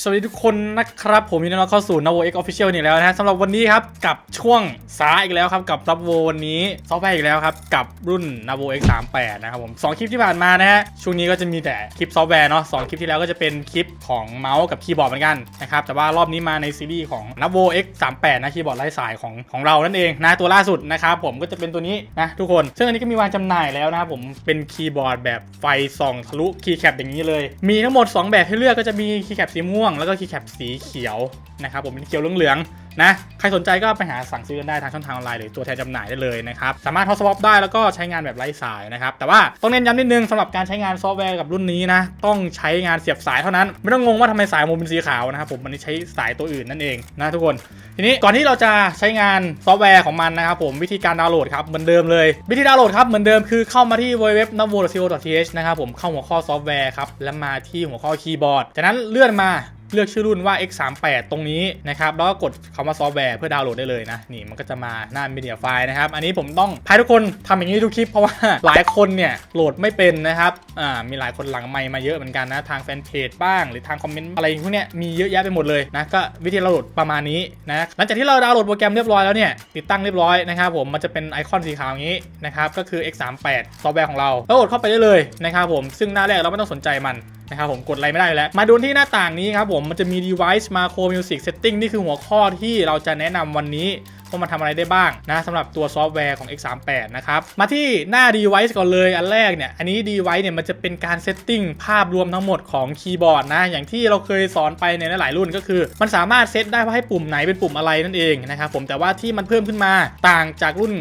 สวัสดีทุกคนนะครับ ผมยินดีต้อนรับเข้าสู่ n a v o X Official นี่แล้วนะฮะสำหรับวันนี้ครับ กับช่วงสาอีกแล้วครับกับรับโววันนี้ซอฟต์แวร์อีกแล้วครับ กับรุ่น n a v o X 3 8นะครับผมสองคลิปที่ผ่านมานะฮะช่วงนี้ก็จะมีแต่คลิปซอฟต์แวร์เนาะสองคลิปที่แล้วก็จะเป็นคลิปของเมาส์กับคีย์บอร์ดเหมือนกันนะครับแต่ว่ารอบนี้มาในซีรีส์ของ n a v o X 3 8นะคีย์บอร์ดไร้สายของของเรานั่นเองนะตัวล่าสุดนะครับผมก็จะเป็นตัวนี้นะทุกคน ซึ่งอันนี้ก็มีวางจำหน่ายแล้วนะครับผมเป็นคีย์บอร์ดแบบไฟส่องทะลุคีย์แคปอย่างนี้เลย มีทั้งหมด 2 แบบให้เลือกก็จะมีคีย์แคปสีม่วงแล้วก็คีย์แคปสีเขียวนะครับผมเป็นเขียวเหลืองๆ นะใครสนใจก็ไปหาสั่งซื้อกันได้ทางช่องทางออนไลน์หรือตัวแทนจำหน่ายได้เลยนะครับสามารถทดสอบได้แล้วก็ใช้งานแบบไร้สายนะครับแต่ว่าต้องเน้นย้ำนิดนึงสำหรับการใช้งานซอฟต์แวร์กับรุ่นนี้นะต้องใช้งานเสียบสายเท่านั้น ไม่ต้องงงว่าทำไมสายผมเป็นสีขาวนะครับผมมันใช้สายตัวอื่นนั่นเองนะทุกคน ทีนี้ก่อนที่เราจะใช้งานซอฟต์แวร์ของมันนะครับผมวิธีการดาวน์โหลดครับเหมือนเดิมเลย วิธีดาวน์โหลดครับเหมือนเดิมคือเข้ามาที่ www.navo.co.th นะครับผมเข้าหัวข้อซอฟต์แวร์ครับแล้วมาที่หัวข้อคีย์บอร์ดจากนั้นเลื่อนมา เลือกชื่อรุ่นว่า x38 ตรงนี้นะครับแล้วก็กดคำว่าซอฟต์แวร์เพื่อดาวน์โหลดได้เลยนะนี่มันก็จะมาหน้า media file นะครับอันนี้ผมต้องพายทุกคนทำอย่างนี้ทุกคลิปเพราะว่าหลายคนเนี่ยโหลดไม่เป็นนะครับอ่ามีหลายคนหลังไมค์มาเยอะเหมือนกันนะทางแฟนเพจบ้าง หรือทางคอมเมนต์อะไรพวกเนี้ยมีเยอะแยะไปหมดเลยนะก็วิธีดาโหลดประมาณนี้นะหลังจากที่เราดาวน์โหลดโปรแกรมเรียบร้อยแล้วเนี่ยติดตั้งเรียบร้อยนะครับผมมันจะเป็นไอคอนสีขาวอย่างนี้นะครับก็คือ x38 ซอฟต์แวร์ของเราแล้วกดเข้าไปได้เลยนะครับผมซึ่งหน้าแรกเราไม่ต้องสนใจมัน นะครับผมกดอะไรไม่ได้อยู่แล้ว มาดูที่หน้าต่างนี้ครับผมมันจะมี device macro music setting นี่คือหัวข้อที่เราจะแนะนำวันนี้ว่ามันทำอะไรได้บ้างนะสำหรับตัวซอฟต์แวร์ของ x38 นะครับ มาที่หน้า device ก่อนเลยอันแรกเนี่ย อันนี้ device เนี่ยมันจะเป็นการ setting ภาพรวมทั้งหมดของคีย์บอร์ดนะ อย่างที่เราเคยสอนไปในหลายรุ่นก็คือ มันสามารถเซตได้ว่าให้ปุ่มไหนเป็นปุ่มอะไรนั่นเองนะครับผมแต่ว่าที่มันเพิ่มขึ้นมาต่างจากรุ่น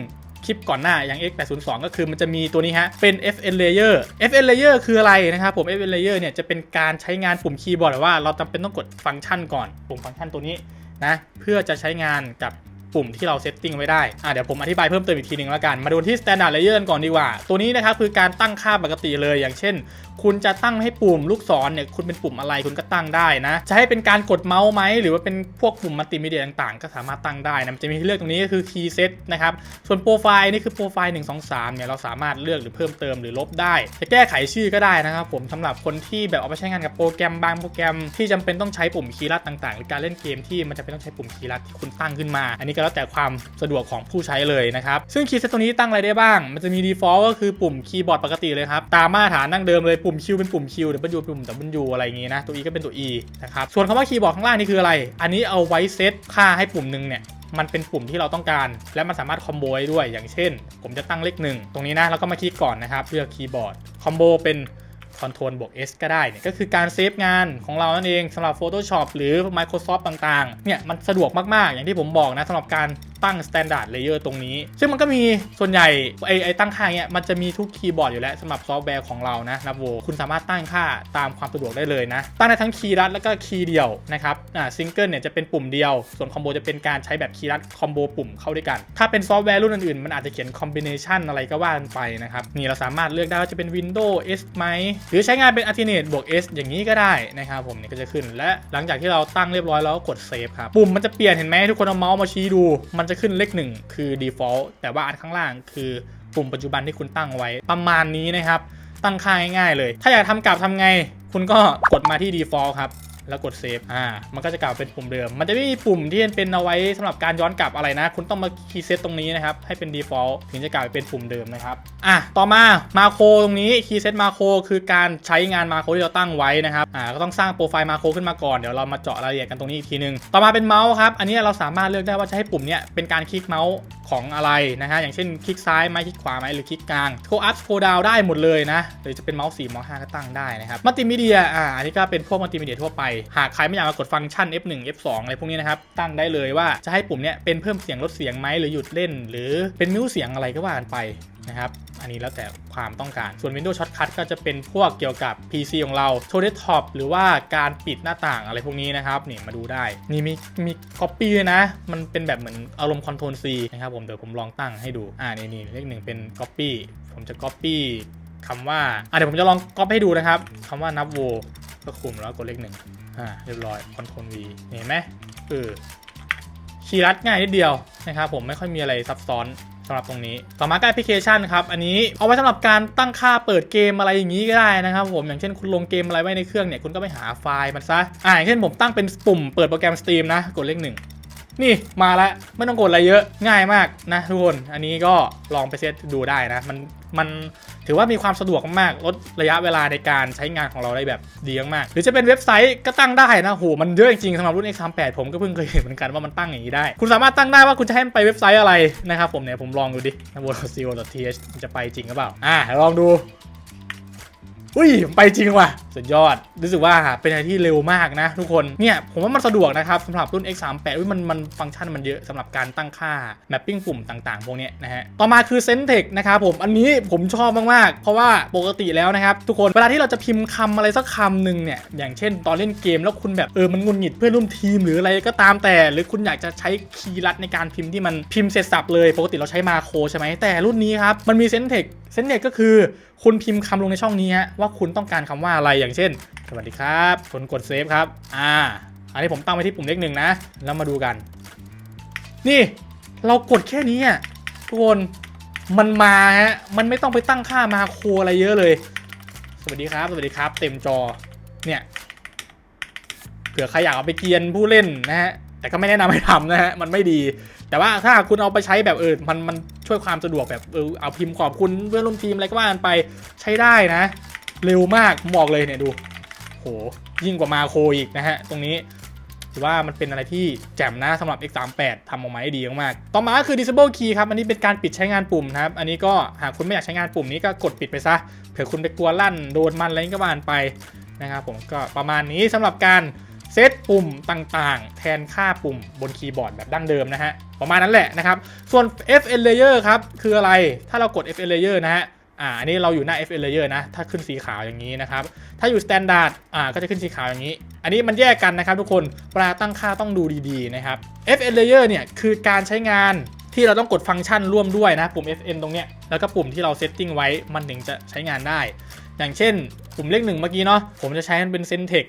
ลิปก่อนหน้าอย่าง X802 ก็คือมันจะมีตัวนี้ฮะ เป็น FN layer FN layer คืออะไรนะครับผม FN layer เนี่ยจะเป็นการใช้งานปุ่มคีย์บอร์ดหรือว่าเราจำเป็นต้องกดฟังก์ชันก่อน ปุ่มฟังก์ชันตัวนี้นะเพื่อจะใช้งานกับ ปุ่มที่เราเซตติ้งไว้ได้อะเดี๋ยวผมอธิบายเพิ่มเติมอีกทีหนึ่งแล้วกัน มาดูที่ standard layer กันก่อนดีกว่า ตัวนี้นะครับคือการตั้งค่าปกติเลย อย่างเช่น คุณจะตั้งให้ปุ่มลูกศรเนี่ยคุณเป็นปุ่มอะไรคุณก็ตั้งได้นะ จะให้เป็นการกดเมาส์ไหมหรือว่าเป็นพวกปุ่มมัลติมีเดียต่างๆ ก็สามารถตั้งได้นะมันจะมีให้เลือกตรงนี้ก็คือ key set นะครับส่วนโปรไฟล์นี่คือโปรไฟล์1 2 3เนี่ยเราสามารถเลือกหรือเพิ่มเติมหรือลบได้ จะแก้ไขชื่อก็ได้นะครับผมสำหรับคนที่แบบเอาไปใช้งานกับโปรแกรมบางโปรแกรมที่จำเป็นต้องใช้ปุ่มคีย์ลัดต่างๆ หรือการเล่นเกมที่มันจะเป็นต้องใช้ปุ่มคีย์ลัดที่คุณตั้งขึ้นมา อันนี้ก็แล้วแต่ความสะดวกของผู้ใช้เลยนะครับ ซึ่งคีย์เซตตัวนี้ตั้งอะไรได้บ้าง มันจะมี default ก็คือปุ่มคีย์บอร์ดปกติเลยครับ ตามมาตรฐานดั้งเดิมเลยปุ่ม Q เป็นปุ่ม Q W เป็นปุ่ม W อะไรอย่างงี้นะ ตัว E ก็เป็นตัว E นะครับ ส่วนคำว่าคีย์บอร์ดข้างล่างนี่คืออะไร อันนี้เอาไว้เซตค่าให้ปุ่มหนึ่งเนี่ยมันเป็นปุ่มที่เราต้องการ และมันสามารถคอมโบได้ด้วยอย่างเช่น ผมจะตั้งเลขหนึ่งตรงนี้นะแล้วก็มาคลิกก่อนนะครับเลือกคีย์บอร์ดคอมโบเป็น Ctrl บวก S ก็ได้เนี่ยก็คือการเซฟงานของเรานั่นเองสำหรับ Photoshop หรือ Microsoft ต่างๆเนี่ยมันสะดวกมากๆ อย่างที่ผมบอกนะสำหรับการ ตั้ง Standard Layer ตรงนี้ ซึ่งมันก็มีส่วนใหญ่ไอไอตั้งค่าเนี่ยมันจะมีทุกคีย์บอร์ดอยู่แล้วสำหรับซอฟต์แวร์ของเรานะนับโวคุณสามารถตั้งค่าตามความสะดวกได้เลยนะ ตั้งได้ทั้งคีย์รัดแล้วก็คีย์เดียวนะครับอ่าซิงเกิลเนี่ยจะเป็นปุ่มเดียว ส่วนคอมโบจะเป็นการใช้แบบคีย์รัดคอมโบปุ่มเข้าด้วยกัน ถ้าเป็นซอฟต์แวร์รุ่นอื่นๆ มันอาจจะเขียนคอมบิเนชันอะไรก็ว่ากันไปนะครับ นี่เราสามารถเลือกได้ว่าจะเป็น Windows S ไหม หรือใช้งานเป็น Alternate บวก S อย่างนี้ก็ได้นะครับผมเนี่ก็จะขึ้น และหลังจากที่เราตั้งเรียบร้อยแล้วก็กดเซฟครับ ปุ่มมันจะเปลี่ยนเห็นไหมทุกคนเอาเมาส์มาชี้ดู มันจะขึ้นเลขหนึ่งคือ default แต่ว่าอันข้างล่างคือปุ่มปัจจุบันที่คุณตั้งไว้ประมาณนี้นะครับ ตั้งค่าง่ายๆเลย ถ้าอยากทำกลับทำไง คุณก็กดมาที่ default ครับ แล้วกดเซฟอ่ามันก็จะกลับเป็นปุ่มเดิม มันจะไม่มีปุ่มที่เป็นเอาไว้สำหรับการย้อนกลับอะไรนะ คุณต้องมาคีย์เซตตรงนี้นะครับ ให้เป็น default ถึงจะกลับไปเป็นปุ่มเดิมนะครับอะต่อมามาโครตรงนี้คีย์เซตมาโครคือการใช้งานมาโครที่เราตั้งไว้นะครับอ่าก็ต้องสร้างโปรไฟล์มาโครขึ้นมาก่อนเดี๋ยวเรามาเจาะรายละเอียดกันตรงนี้อีกทีนึงต่อมาเป็นเมาส์ครับอันนี้เราสามารถเลือกได้ว่าจะให้ปุ่มเนี้ยเป็นการคลิกเมาส์ ของอะไรนะฮะอย่างเช่นคลิกซ้ายไหมคลิกขวาไหมหรือคลิกกลางโคอัพโคดาวได้หมดเลยนะหรือจะเป็นเมาส์4เมาส์5ก็ตั้งได้นะครับมัลติมีเดียอ่าอันนี้ก็เป็นพวกมัลติมีเดียทั่วไป หากใครไม่อยากมากดฟังก์ชัน F1 F2 อะไรพวกนี้นะครับตั้งได้เลยว่าจะให้ปุ่มเนี้ยเป็นเพิ่มเสียงลดเสียงไหมหรือหยุดเล่น หรือเป็นมิวเสียงอะไรก็ว่ากันไป นะครับ อันนี้แล้วแต่ความต้องการ ส่วน Windows Shortcut ก็จะเป็นพวกเกี่ยวกับ PC ของเราโชว์เดสก์ท็อปหรือว่าการปิดหน้าต่างอะไรพวกนี้นะครับนี่มาดูได้ นี่มีมี Copy ด้วยนะ มันเป็นแบบเหมือนอารมณ์ Ctrl C นะครับผมเดี๋ยวผมลองตั้งให้ดูอ่านี่นี่เลขหนึ่งเป็น Copy ผมจะ Copy คำว่าอ่าเดี๋ยวผมจะลอง Copy ให้ดูนะครับคำว่านับโวก็คุมแล้วกดเลขหนึ่งอ่าเรียบร้อย Ctrl V เห็นไหมเออคีย์รัดง่ายนิดเดียวนะครับผมไม่ค่อยมีอะไรซับซ้อน สำหรับตรงนี้ ต่อมาก็แอปพลิเคชันครับ อันนี้เอาไว้สำหรับการตั้งค่าเปิดเกมอะไรอย่างนี้ก็ได้นะครับผม อย่างเช่นคุณลงเกมอะไรไว้ในเครื่องเนี่ย คุณก็ไปหาไฟล์มันซะ อ่าอย่างเช่นผมตั้งเป็นปุ่มเปิดโปรแกรมสตรีมนะ กดเลขหนึ่ง นี่มาแล้วไม่ต้องกดอะไรเยอะง่ายมากนะทุกคนอันนี้ก็ลองไปเซตดูได้นะ มันมันถือว่ามีความสะดวกมากลดระยะเวลาในการใช้งานของเราได้แบบดีมาก หรือจะเป็นเว็บไซต์ก็ตั้งได้นะโหมันเยอะจริงๆสำหรับรุ่น X38 ผมก็เพิ่งเคยเห็นเหมือนกันว่ามันตั้งอย่างนี้ได้ คุณสามารถตั้งได้ว่าคุณจะให้มันไปเว็บไซต์อะไรนะครับผมเนี่ยผมลองดูดิ n a v o c o th จะไปจริงหรือเปล่าอ่าลองดู อุ้ยไปจริงว่ะสุดยอด รู้สึกว่าเป็นอะไรที่เร็วมากนะทุกคนเนี่ยผมว่ามันสะดวกนะครับสำหรับรุ่น X38 อุ้ยมันมันฟังก์ชันมันเยอะสำหรับการตั้งค่า mapping ปุ่มต่างๆ พวกนี้นะฮะต่อมาคือ Centex นะครับผมอันนี้ผมชอบมากๆ เพราะว่าปกติแล้วนะครับ ทุกคนเวลาที่เราจะพิมพ์คำอะไรสักคำหนึ่งเนี่ยอย่างเช่น ตอนเล่นเกมแล้วคุณแบบเออมันงุนหงิดเพื่อนร่วมทีมหรืออะไรก็ตามแต่ หรือคุณอยากจะใช้คีย์ลัดในการพิมพ์ที่มันพิมพ์เสร็จสับเลย ปกติเราใช้มาโครใช่ไหมแต่รุ่นนี้ครับมันมี Centex เซนเน็ตก็คือ คุณพิมพ์คำลงในช่องนี้ฮะว่าคุณต้องการคำว่าอะไรอย่างเช่น สวัสดีครับคุณกดเซฟครับ อ่า อันนี้ผมตั้งไว้ที่ปุ่มเลขหนึ่งนะ แล้วมาดูกัน นี่ เรากดแค่นี้อะทุกคนมันมาฮะมันไม่ต้องไปตั้งค่ามาโคอะไรเยอะเลย สวัสดีครับ สวัสดีครับ เต็มจอเนี่ยเผื่อใครอยากเอาไปเกียนผู้เล่นนะฮะแต่ก็ไม่แนะนำให้ทำนะฮะมันไม่ดี แต่ว่าถ้าคุณเอาไปใช้แบบเออมันมัน ช่วยความสะดวกแบบเออเอาพิมพ์ขอบคุณเพื่อนร่วมทีมอะไรก็ว่ากันไปใช้ได้นะ เร็วมากผมบอกเลยเนี่ยดูโหยิ่งกว่ามาโคอีกนะฮะ ตรงนี้ถือว่ามันเป็นอะไรที่แจ่มนะสำหรับ X38 ทำออกมาได้ดีมากๆ ต่อมาก็คือ disable key ครับ อันนี้เป็นการปิดใช้งานปุ่มนะครับ อันนี้ก็หากคุณไม่อยากใช้งานปุ่มนี้ก็กดปิดไปซะ เผื่อคุณไปกลัวลั่นโดนมันอะไรก็ว่ากันไปนะครับผมก็ประมาณนี้สำหรับการ เซตปุ่มต่างๆ แทนค่าปุ่มบนคีย์บอร์ดแบบดั้งเดิมนะฮะ ประมาณนั้นแหละนะครับ ส่วน FN layer ครับ คืออะไรถ้าเรากด FN layer นะฮะอ่าอันนี้เราอยู่หน้า FN layer นะ ถ้าขึ้นสีขาวอย่างนี้นะครับ ถ้าอยู่ standard อ่าก็จะขึ้นสีขาวอย่างนี้ อันนี้มันแยกกันนะครับทุกคนเวลาตั้งค่าต้องดูดีๆนะครับ FN layer เนี่ยคือการใช้งานที่เราต้องกดฟังก์ชันร่วมด้วยนะ ปุ่ม FN ตรงเนี้ยแล้วก็ปุ่มที่เราเซตติ้งไว้มันถึงจะใช้งานได้ อย่างเช่น ปุ่มเลขหนึ่งเมื่อกี้เนาะผมจะใช้มันเป็น Centex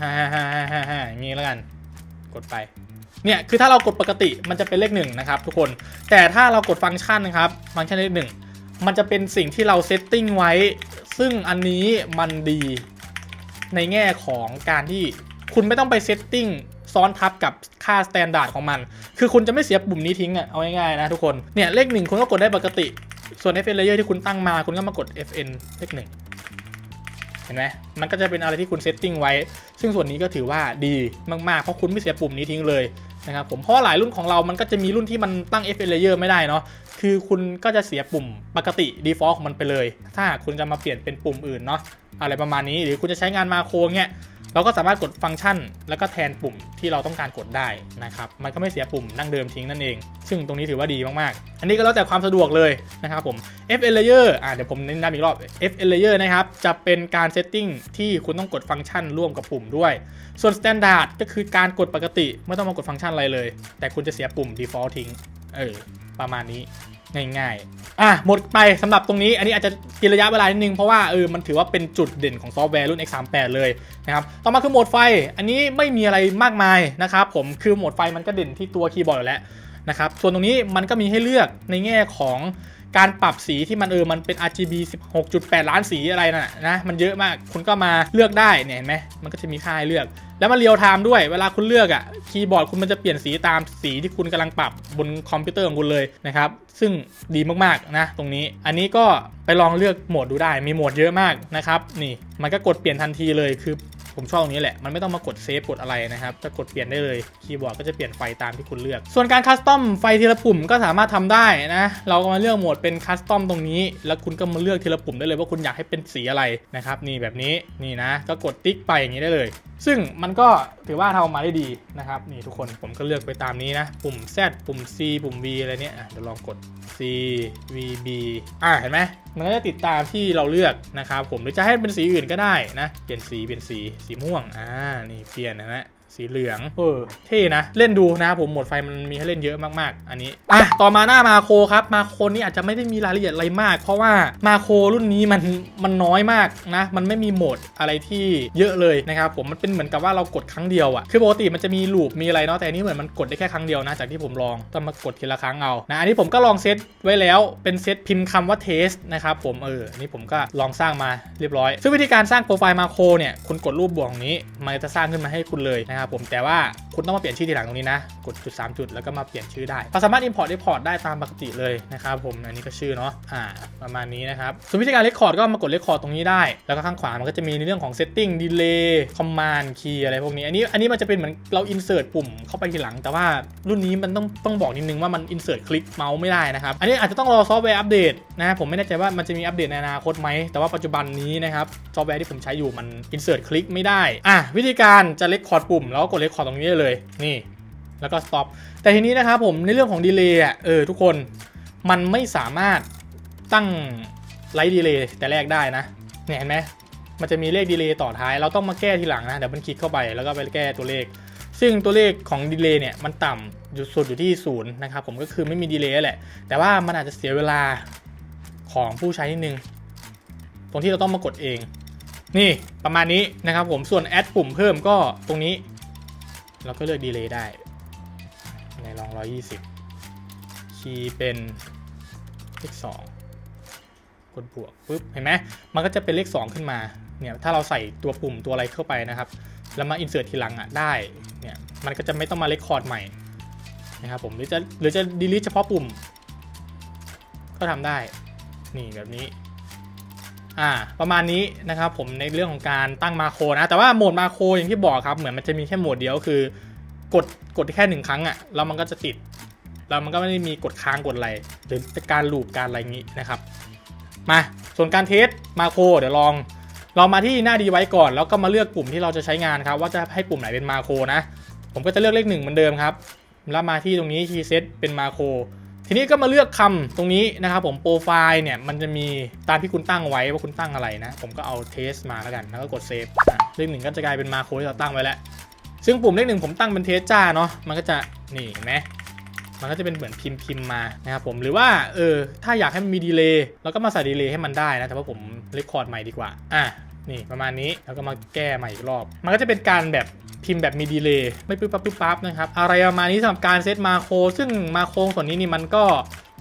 ฮ่าฮ่าฮ่าฮ่าอย่างนี้แล้วกัน กดไป เนี่ย คือถ้าเรากดปกติมันจะเป็นเลขหนึ่งนะครับทุกคน แต่ถ้าเรากดฟังก์ชันนะครับ ฟังก์ชันเลขหนึ่งมันจะเป็นสิ่งที่เราเซตติ้งไว้ ซึ่งอันนี้มันดีในแง่ของการที่คุณไม่ต้องไปเซตติ้งซ้อนทับกับค่าสแตนดาร์ดของมัน คือคุณจะไม่เสียปุ่มนี้ทิ้งอะเอาง่ายๆนะทุกคน เนี่ยเลขหนึ่งคุณก็กดได้ปกติ ส่วน FN layer ที่คุณตั้งมาคุณก็มากด FN เลขหนึ่ง เห็นไหมมันก็จะเป็นอะไรที่คุณเซตติ้งไว้ ซึ่งส่วนนี้ก็ถือว่าดีมากๆ เพราะคุณไม่เสียปุ่มนี้ทิ้งเลยนะครับผมเพราะหลายรุ่นของเรามันก็จะมีรุ่นที่มันตั้ง FN layer ไม่ได้เนาะคือคุณก็จะเสียปุ่มปกติ default ของมันไปเลย ถ้าคุณจะมาเปลี่ยนเป็นปุ่มอื่นเนาะอะไรประมาณนี้หรือคุณจะใช้งานมาโครเงี้ย เราก็สามารถกดฟังก์ชัน แล้วก็แทนปุ่มที่เราต้องการกดได้นะครับ มันก็ไม่เสียปุ่มดั้งเดิมทิ้งนั่นเอง ซึ่งตรงนี้ถือว่าดีมากๆ อันนี้ก็แล้วแต่ความสะดวกเลยนะครับผม FN layer อ่าเดี๋ยวผมเน้นย้ำอีกรอบ FN layer นะครับ จะเป็นการเซตติ้งที่คุณต้องกดฟังก์ชันร่วมกับปุ่มด้วย ส่วน standard ก็คือการกดปกติ ไม่ต้องมากดฟังก์ชันอะไรเลย แต่คุณจะเสียปุ่ม default ทิ้ง เออ ประมาณนี้ ง่ายๆ อะหมดไปสำหรับตรงนี้ อันนี้อาจจะกินระยะเวลานิดนึง เพราะว่าเออมันถือว่าเป็นจุดเด่นของซอฟต์แวร์รุ่น X38 เลยนะครับ ต่อมาคือโหมดไฟ อันนี้ไม่มีอะไรมากมายนะครับผม คือโหมดไฟมันก็เด่นที่ตัวคีย์บอร์ดแล้วนะครับ ส่วนตรงนี้มันก็มีให้เลือกในแง่ของ การปรับสีที่มันเออมันเป็น RGB 16.8 ล้านสีอะไรน่ะนะมันเยอะมากคุณก็มาเลือกได้เนี่ยเห็นไหมมันก็จะมีค่าให้เลือก แล้วมันเรียลไทม์ด้วยเวลาคุณเลือกอะ่ะคีย์บอร์ดคุณมันจะเปลี่ยนสีตามสีที่คุณกำลังปรับบนคอมพิวเตอร์ของคุณเลยนะครับซึ่งดีมากๆนะตรงนี้อันนี้ก็ไปลองเลือกโหมดดูได้มีโหมดเยอะมากนะครับนี่มันก็กดเปลี่ยนทันทีเลยคือ ผมชอบตรงนี้แหละ มันไม่ต้องมากดเซฟกดอะไรนะครับ จะกดเปลี่ยนได้เลย คีย์บอร์ดก็จะเปลี่ยนไฟตามที่คุณเลือก ส่วนการคัสตอมไฟทีละปุ่มก็สามารถทำได้นะ เราก็มาเลือกโหมดเป็นคัสตอมตรงนี้ แล้วคุณก็มาเลือกทีละปุ่มได้เลยว่าคุณอยากให้เป็นสีอะไรนะครับ นี่แบบนี้ นี่นะ ก็กดติ๊กไปอย่างนี้ได้เลย ซึ่งมันก็ถือว่าทำออกมาได้ดีนะครับ นี่ทุกคน ผมก็เลือกไปตามนี้นะ ปุ่ม Z ปุ่ม C ปุ่ม V อะไรเนี่ยเดี๋ยวลองกด C V B อ่าเห็นไหมมันก็จะติดตามที่เราเลือกนะครับผมหรือจะให้เป็นสีอื่นก็ได้นะ เปลี่ยนสีเปลี่ยนสีสีม่วง อ่า นี่เปลี่ยนนะฮะ สีเหลือง เออ เท่นะ เล่นดูนะครับผมโหมดไฟมันมีให้เล่นเยอะมากๆ อันนี้ อะ ต่อมาหน้ามาโครครับ มาโครนี่อาจจะไม่ได้มีรายละเอียดอะไรมาก เพราะว่ามาโครรุ่นนี้มันมันน้อยมากนะ มันไม่มีโหมดอะไรที่เยอะเลยนะครับผม มันเป็นเหมือนกับว่าเรากดครั้งเดียวอะคือปกติมันจะมีลูปมีอะไรเนาะ แต่อันนี้เหมือนมันกดได้แค่ครั้งเดียวนะ จากที่ผมลองต้องมากดทีละครั้งเอา นะ อันนี้ผมก็ลองเซตไว้แล้ว เป็นเซตพิมพ์คำว่าเทสนะครับผม เอออันนี้ผมก็ลองสร้างมาเรียบร้อย ซึ่งวิธีการสร้างโปรไฟล์มาโครเนี่ย คุณกดรูปบวกตรงนี้ มันจะสร้างขึ้นมาให้คุณเลยนะครับผมแต่ว่า คุณต้องมาเปลี่ยนชื่อทีหลังตรงนี้นะ กดจุด 3 จุดแล้วก็มาเปลี่ยนชื่อได้เราสามารถ import Report ได้ตามปกติเลยนะครับผมอันนี้ก็ชื่อเนาะอ่าประมาณนี้นะครับส่วนวิธีการ record ก็มากด record ตรงนี้ได้ แล้วก็ข้างขวามันก็จะมีในเรื่องของ setting delay command key อะไรพวกนี้อันนี้อันนี้มันจะเป็นเหมือนเรา insert ปุ่มเข้าไปทีหลัง แต่ว่ารุ่นนี้มันต้องต้องบอกนิดนึงว่ามัน insert คลิกเมาส์ไม่ได้นะครับอันนี้อาจจะต้องรอซอฟต์แวร์อัปเดตนะผมไม่แน่ใจว่ามันจะมีอัปเดตในอนาคตไหมแต่ว่าปัจจุบันนี้นะครับซอฟต์แวร์ที่ผมใช้อยู่มัน insert คลิกไม่ได้อะวิธีการจะ record ปุ่มแล้วก็กด record ตรงนี้ได้เลยนี่แล้วก็ stop แต่ทีนี้นะครับผมในเรื่องของดีเลย์อะเออทุกคนมันไม่สามารถตั้งไลท์ดีเลย์แต่แรกได้นะเนี่ยเห็นไหมมันจะมีเลขดีเลย์ต่อท้าย เราต้องมาแก้ทีหลังนะเดี๋ยวมันคลิกเข้าไปแล้วก็ไปแก้ตัวเลข ซึ่งตัวเลขของดีเลย์เนี่ยมันต่ำอยู่สุดอยู่ที่ศูนย์นะครับผมก็คือไม่มีดีเลย์แหละ แต่ว่ามันอาจจะเสียเวลาของผู้ใช้นิดนึง ตรงที่เราต้องมากดเอง นี่ประมาณนี้นะครับผมส่วนแอดปุ่มเพิ่มก็ตรงนี้ เราก็เลือกดีเลย์ได้ ในลอง 120 คีย์เป็นเลข2กดบวกปุ๊บ เห็นไหมมันก็จะเป็นเลข 2 ขึ้นมา เนี่ย ถ้าเราใส่ตัวปุ่มตัวอะไรเข้าไปนะครับ แล้วมาอินเสิร์ตทีหลังอะได้ เนี่ย มันก็จะไม่ต้องมาเลคคอร์ดใหม่นะครับผม หรือจะหรือจะดีลิทเฉพาะปุ่ม ก็ทำได้ นี่แบบนี้ อ่าประมาณนี้นะครับผมในเรื่องของการตั้งมาโครนะ แต่ว่าโหมดมาโครอย่างที่บอกครับเหมือนมันจะมีแค่โหมดเดียวคือกดกดแค่หนึ่งครั้งอะ่ะแล้วมันก็จะติดแล้วมันก็ไม่ได้มีกดค้างกดอะไรหรือการลูปการอะไรอย่างนี้นะครับ มาส่วนการเทสมาโครเดี๋ยวลอง เรามาที่หน้าดีไว้ก่อน แล้วก็มาเลือกปุ่มที่เราจะใช้งานครับ ว่าจะให้ปุ่มไหนเป็นมาโครนะ ผมก็จะเลือกเลขหนึ่งเหมือนเดิมครับแล้วมาที่ตรงนี้คีย์เซตเป็นมาโคร ทีนี้ก็มาเลือกคำตรงนี้นะครับผมโปรไฟล์เนี่ยมันจะมีตามที่คุณตั้งไว้ว่าคุณตั้งอะไรนะ ผมก็เอาเทสมาแล้วกันแล้วก็กดเซฟอะเลขหนึ่งก็จะกลายเป็นมาโครที่เราตั้งไว้แล้ว ซึ่งปุ่มเลขหนึ่งผมตั้งเป็นเทสจ้าเนาะมันก็จะนี่เห็นไหมมันก็จะเป็นเหมือนพิมพ์พิมพ์มานะครับผมหรือว่าเออถ้าอยากให้มันมีดีเลย์เราก็มาใส่ดีเลย์ให้มันได้นะแต่ว่าผมเรคคอร์ดใหม่ดีกว่าอะ นี่ประมาณนี้แล้วก็มาแก้ใหม่อีกรอบ มันก็จะเป็นการแบบพิมพ์แบบมีดีเลย์ไม่ปึ๊บปั๊บปึ๊บปั๊บนะครับอะไรประมาณนี้สำหรับการเซตมาโครซึ่งมาโครส่วนนี้นี่มันก็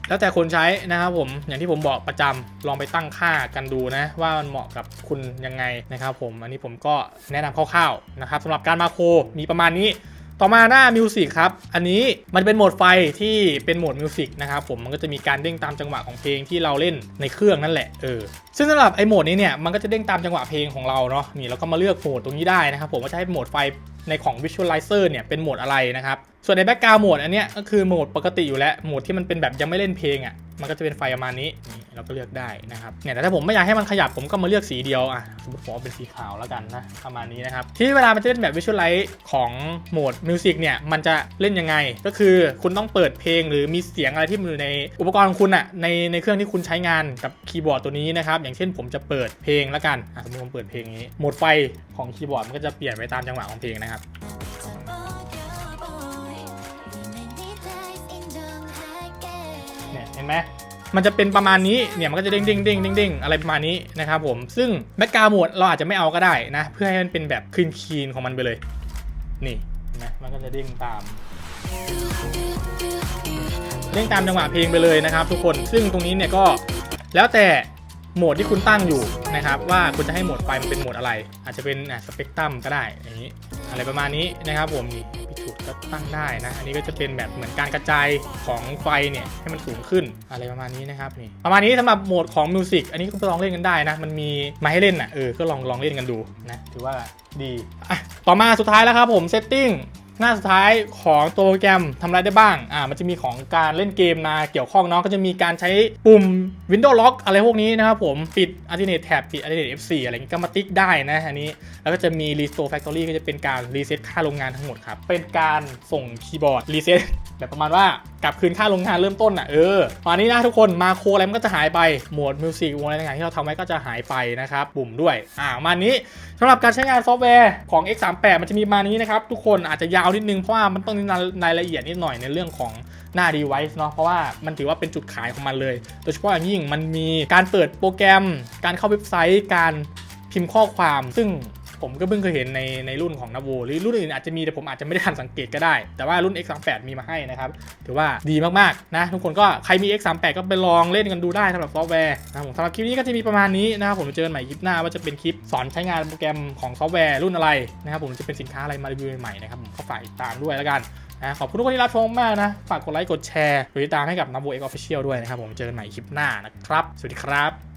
แล้วแต่คนใช้นะครับผมอย่างที่ผมบอกประจำลองไปตั้งค่ากันดูนะ ว่ามันเหมาะกับคุณยังไงนะครับผมอันนี้ผมก็แนะนำคร่าวๆนะครับสำหรับการมาโครมีประมาณนี้ ต่อมาหน้ามิวสิกครับ อันนี้มันเป็นโหมดไฟที่เป็นโหมดมิวสิกนะครับผมมันก็จะมีการเด้งตามจังหวะของเพลงที่เราเล่นในเครื่องนั่นแหละเออซึ่งสำหรับไอ้โหมดนี้เนี่ยมันก็จะเด้งตามจังหวะเพลงของเราเนาะนี่เราก็มาเลือกโหมดตรงนี้ได้นะครับผมว่าจะให้โหมดไฟในของ Visualizer เนี่ยเป็นโหมดอะไรนะครับส่วนในแบ็กกราวด์โหมดอันเนี้ยก็คือโหมดปกติอยู่แล้วโหมดที่มันเป็นแบบยังไม่เล่นเพลงอะ มันก็จะเป็นไฟประมาณนี้นี่เราก็เลือกได้นะครับเนี่ยแต่ถ้าผมไม่อยากให้มันขยับผมก็มาเลือกสีเดียวอะสมมติผมเอาเป็นสีขาวแล้วกันนะประมาณนี้นะครับที่เวลามันจะเล่นแบบ Visualize ของโหมดมิวสิกเนี่ยมันจะเล่นยังไง ก็คือคุณต้องเปิดเพลงหรือมีเสียงอะไรที่มันอยู่ในอุปกรณ์ของคุณอะในในเครื่องที่คุณใช้งานกับคีย์บอร์ดตัวนี้นะครับอย่างเช่นผมจะเปิดเพลงแล้วกันสมมติผมเปิดเพลงนี้โหมดไฟของคีย์บอร์ดมันก็จะเปลี่ยนไปตามจังหวะของเพลงนะครับ เห็นไหมมันจะเป็นประมาณนี้เนี่ยมันก็จะเด้งเด้งเด้งเด้งเด้งอะไรประมาณนี้นะครับผมซึ่งแบ็กกราวด์โหมดเราอาจจะไม่เอาก็ได้นะ เพื่อให้มันเป็นแบบคลีนคีนของมันไปเลย นี่เห็นไหมมันก็จะเด้งตามเด้งตามจังหวะเพลงไปเลยนะครับ ทุกคนซึ่งตรงนี้เนี่ยก็แล้วแต่ โหมดที่คุณตั้งอยู่นะครับ ว่าคุณจะให้โหมดไฟมันเป็นโหมดอะไร อาจจะเป็นสเปกตรัมก็ได้อย่างนี้ อะไรประมาณนี้นะครับผมนี่พิจูดก็ตั้งได้นะ อันนี้ก็จะเป็นแบบเหมือนการกระจายของไฟเนี่ยให้มันสูงขึ้นอะไรประมาณนี้นะครับนี่ประมาณนี้สำหรับโหมดของมิวสิกอันนี้ก็ลองเล่นกันได้นะ มันมีมาให้เล่นอะเออก็ลองลองเล่นกันดูนะถือว่าดีอะต่อมาสุดท้ายแล้วครับผมเซตติ้ง หน้าสุดท้ายของตัวโปรแกรมทำอะไรได้บ้าง อ่า มันจะมีของการเล่นเกมมาเกี่ยวข้องเนาะ ก็จะมีการใช้ปุ่ม Windows Lock อะไรพวกนี้นะครับผม ปิด Alternate Tab ปิด Alternate F4 อะไรอย่างงี้ก็มาติ๊กได้นะอันนี้ แล้วก็จะมี Restore Factory ก็จะเป็นการรีเซ็ตค่าโรงงานทั้งหมดครับ เป็นการส่งคีย์บอร์ดรีเซ็ต แบบประมาณว่ากลับคืนค่าโรงงานเริ่มต้นอะเออตอนนี้นะทุกคนมาโคอะไรมันก็จะหายไปโหมดมิวสิกวงอะไรต่างๆที่เราทำไว้ก็จะหายไปนะครับปุ่มด้วยอ่ามานี้สำหรับการใช้งานซอฟต์แวร์ของ X38 มันจะมีมานี้นะครับทุกคนอาจจะยาวนิดนึงเพราะว่ามันต้องในรายละเอียดนิดหน่อยในเรื่องของหน้า device เนาะเพราะว่ามันถือว่าเป็นจุดขายของมันเลย โดยเฉพาะอย่างยิ่งมันมีการเปิดโปรแกรม การเข้าเว็บไซต์ การพิมพ์ข้อความซึ่ง ผมก็เพิ่งเคยเห็นในในรุ่นของนาโวหรือรุ่นอื่นอาจจะมีแต่ผมอาจจะไม่ได้ทันสังเกตก็ได้ แต่ว่ารุ่น X38 มีมาให้นะครับ ถือว่าดีมากๆนะทุกคนก็ใครมี X38 ก็ไปลองเล่นกันดูได้สำหรับซอฟต์แวร์นะผมสำหรับคลิปนี้ก็จะมีประมาณนี้นะครับผมเจอกันใหม่คลิปหน้าว่าจะเป็นคลิปสอนใช้งานโปรแกรมของซอฟต์แวร์รุ่นอะไรนะครับผมจะเป็นสินค้าอะไรมารีวิวใหม่ๆนะครับผมก็ฝากติดตามด้วยแล้วกันนะขอบคุณทุกคนที่รับชมมากนะ ฝากกดไลค์ กดแชร์กดติดตามให้กับ n a v o X Official ด้วยนะครับ ผมเจอกันใหม่คลิปหน้านะครับ สวัสดีครับ